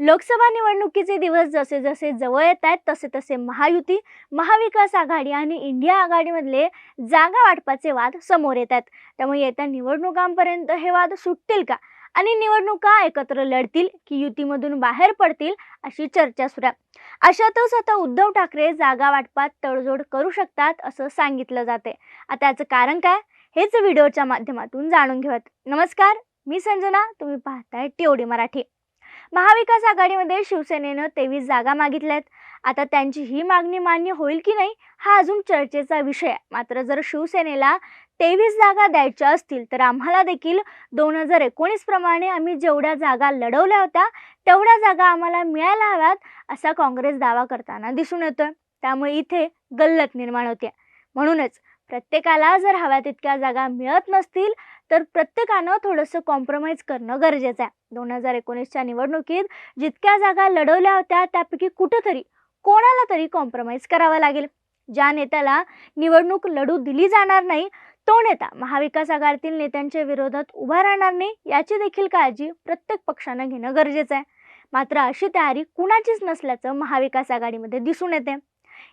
लोकसभा निवडणुकीचे दिवस जसे जसे जवळ येत आहेत तसे तसे महायुती महाविकास आघाडी आणि इंडिया आघाडीमधले जागा वाटपाचे वाद समोर येत आहेत त्यामुळे येत्या निवडणुकांपर्यंत हे वाद सुटतील का? आणि निवडणुका एकत्र लढतील की युतीमधून बाहेर पडतील अशी चर्चा सुरू आहे. अशातच आता उद्धव ठाकरे जागा वाटपात तडजोड करू शकतात असं सांगितलं जाते आता याचं कारण काय? हेच व्हिडिओच्या माध्यमातून जाणून घेऊयात. नमस्कार मी संजना तुम्ही पाहताय टीओडी मराठी. महाविकास आघाडीमध्ये शिवसेनेनं तेवीस जागा मागितल्यात. आता त्यांची ही मागणी मान्य होईल की नाही हा अजून चर्चेचा विषय आहे. मात्र जर शिवसेनेला तेवीस जागा द्यायच्या असतील तर आम्हाला देखील दोन हजार एकोणीस प्रमाणे आम्ही जेवढ्या जागा लढवल्या होत्या तेवढ्या जागा आम्हाला मिळायला हव्यात असा काँग्रेस दावा करताना दिसून येतोय. त्यामुळे इथे गल्लत निर्माण होते म्हणूनच प्रत्येकाला जर हव्या तितक्या जागा मिळत नसतील तर प्रत्येकानं थोडंसं कॉम्प्रोमाइज करणं गरजेचं आहे. दोन हजार एकोणीसच्या निवडणुकीत जितक्या जागा लढवल्या होत्या त्यापैकी कुठंतरी कोणाला तरी कॉम्प्रोमाइज करावं लागेल. ज्या नेत्याला निवडणूक लढू दिली जाणार नाही तो नेता महाविकास आघाडीतील नेत्यांच्या विरोधात उभा राहणार नाही याची देखील काळजी प्रत्येक पक्षानं घेणं गरजेचं आहे. मात्र अशी तयारी कुणाचीच नसल्याचं महाविकास आघाडीमध्ये दिसून येते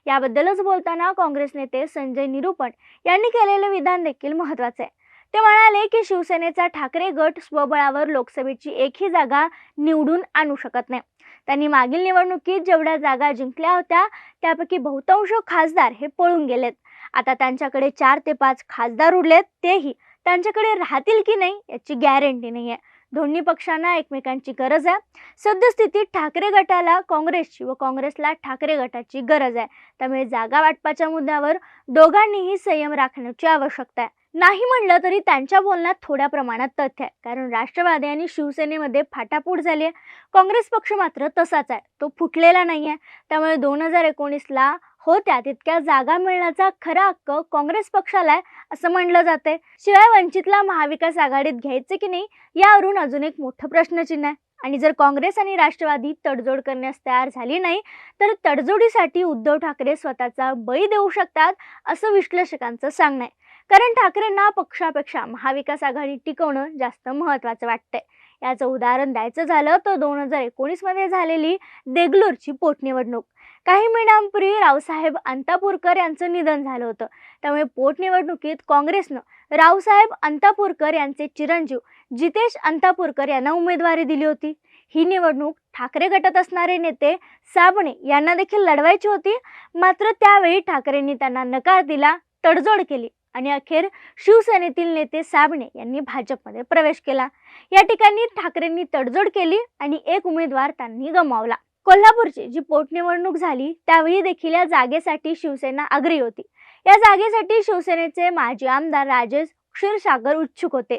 याबद्दलच बोलताना काँग्रेस नेते संजय निरुपण यांनी केलेलं विधान देखील महत्वाचं आहे. ते म्हणाले की शिवसेनेचा ठाकरे गट स्वबळावर लोकसभेची एकही जागा निवडून आणू शकत नाही. त्यांनी मागील निवडणुकीत जेवढ्या जागा जिंकल्या होत्या त्यापैकी बहुतांश खासदार हे पळून गेलेत. आता त्यांच्याकडे चार ते पाच खासदार उरलेत तेही त्यांच्याकडे राहतील की नाही याची गॅरंटी नाही आहे दोन्ही पक्षांना एकमेकांची गरज आहे. सद्यस्थितीत ठाकरे गटाला काँग्रेसची व काँग्रेसला ठाकरे गटाची गरज आहे. त्यामुळे जागा वाटपाच्या मुद्द्यावर दोघांनीही संयम राखण्याची आवश्यकता आहे. नाही म्हणलं तरी त्यांच्या बोलण्यात थोड्या प्रमाणात तथ्य आहे. कारण राष्ट्रवादी आणि शिवसेनेमध्ये फाटाफूट झाली आहे. काँग्रेस पक्ष मात्र तसाच आहे. तो फुटलेला नाही आहे. त्यामुळे दोन हजार एकोणीसला होत्या तितक्या जागा मिळण्याचा खरा हक्क काँग्रेस पक्षाला आहे. असं म्हणलं जाते शिवाय वंचितला महाविकास आघाडीत घ्यायचे की नाही यावरून अजून एक मोठं प्रश्नचिन्ह आहे. आणि जर काँग्रेस आणि राष्ट्रवादी तडजोड करण्यास तयार झाली नाही तर तडजोडीसाठी उद्धव ठाकरे स्वतःचा बळी देऊ शकतात असं विश्लेषकांचं सांगणं आहे. कारण ठाकरेंना पक्षापेक्षा महाविकास आघाडी टिकवणं जास्त महत्त्वाचं वाटतंय. याचं उदाहरण द्यायचं झालं तर दोन हजार एकोणीसमध्ये झालेली देगलूरची पोटनिवडणूक. काही महिन्यांपूर्वी रावसाहेब अंतापूरकर यांचं निधन झालं होतं. त्यामुळे पोटनिवडणुकीत काँग्रेसनं रावसाहेब अंतापूरकर यांचे चिरंजीव जितेश अंतापूरकर यांना उमेदवारी दिली होती. ही निवडणूक ठाकरे गटात असणारे नेते साबणे यांना देखील लढवायची होती. मात्र त्यावेळी ठाकरेंनी त्यांना नकार दिला तडजोड केली आणि अखेर शिवसेनेतील नेते साबणे यांनी भाजपमध्ये प्रवेश केला. या ठिकाणी ठाकरेंनी तडजोड केली आणि एक उमेदवार त्यांनी गमावला. कोल्हापूरची जी पोटनिवडणूक झाली त्यावेळी देखील या जागेसाठी शिवसेना आग्रही होती. या जागेसाठी शिवसेनेचे माजी आमदार राजेश क्षीरसागर उत्सुक होते.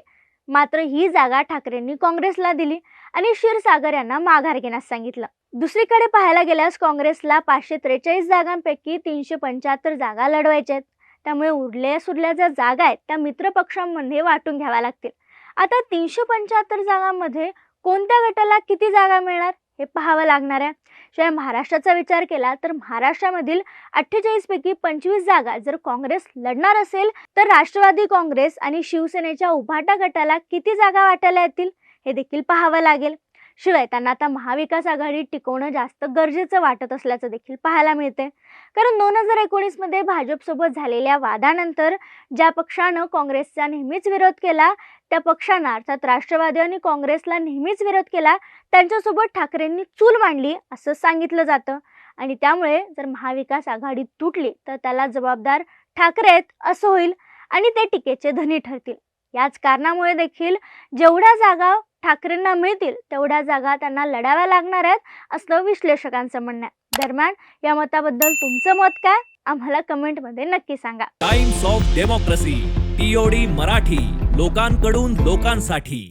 मात्र ही जागा ठाकरेंनी काँग्रेसला दिली आणि क्षीरसागर यांना माघार घेण्यास सांगितलं. दुसरीकडे पाहायला गेल्यास काँग्रेसला पाचशे त्रेचाळीस जागांपैकी तीनशे पंच्याहत्तर जागा लढवायच्या आहेत. त्यामुळे उरल्या सुरल्या ज्या जागा आहेत त्या मित्रपक्षांमध्ये वाटून घ्याव्या लागतील. आता तीनशे पंच्याहत्तर जागांमध्ये कोणत्या गटाला किती जागा मिळणार? हे पाहावं लागणार आहे शिवाय महाराष्ट्राचा विचार केला तर महाराष्ट्रामधील अठ्ठेचाळीसपैकी पंचवीस जागा जर काँग्रेस लढणार असेल तर राष्ट्रवादी काँग्रेस आणि शिवसेनेच्या उभाटा गटाला किती जागा वाटायला येतील हे देखील पाहावं लागेल. शिवाय त्यांना आता महाविकास आघाडी टिकवणं जास्त गरजेचं वाटत असल्याचं देखील पाहायला मिळते कारण दोन हजार एकोणीसमध्ये भाजपसोबत झालेल्या वादानंतर ज्या पक्षानं काँग्रेसचा नेहमीच विरोध केला त्या पक्षानं अर्थात राष्ट्रवादी आणि काँग्रेसला नेहमीच विरोध केला त्यांच्यासोबत ठाकरेंनी चूल मांडली असं सांगितलं जातं. आणि त्यामुळे जर महाविकास आघाडी तुटली तर त्याला जबाबदार ठाकरे आहेत असं होईल आणि ते टीकेचे धनी ठरतील. याच कारणामुळे देखील जेवढ्या जागा ठाकरेंना मिळतील तेवढ्या जागा त्यांना लढाव्या लागणार आहेत असं विश्लेषकांचं म्हणणं आहे. दरम्यान या मताबद्दल तुमचं मत काय? आम्हाला कमेंटमध्ये नक्की सांगा. Times of Democracy TOD Marathi लोकांकडून लोकांसाठी.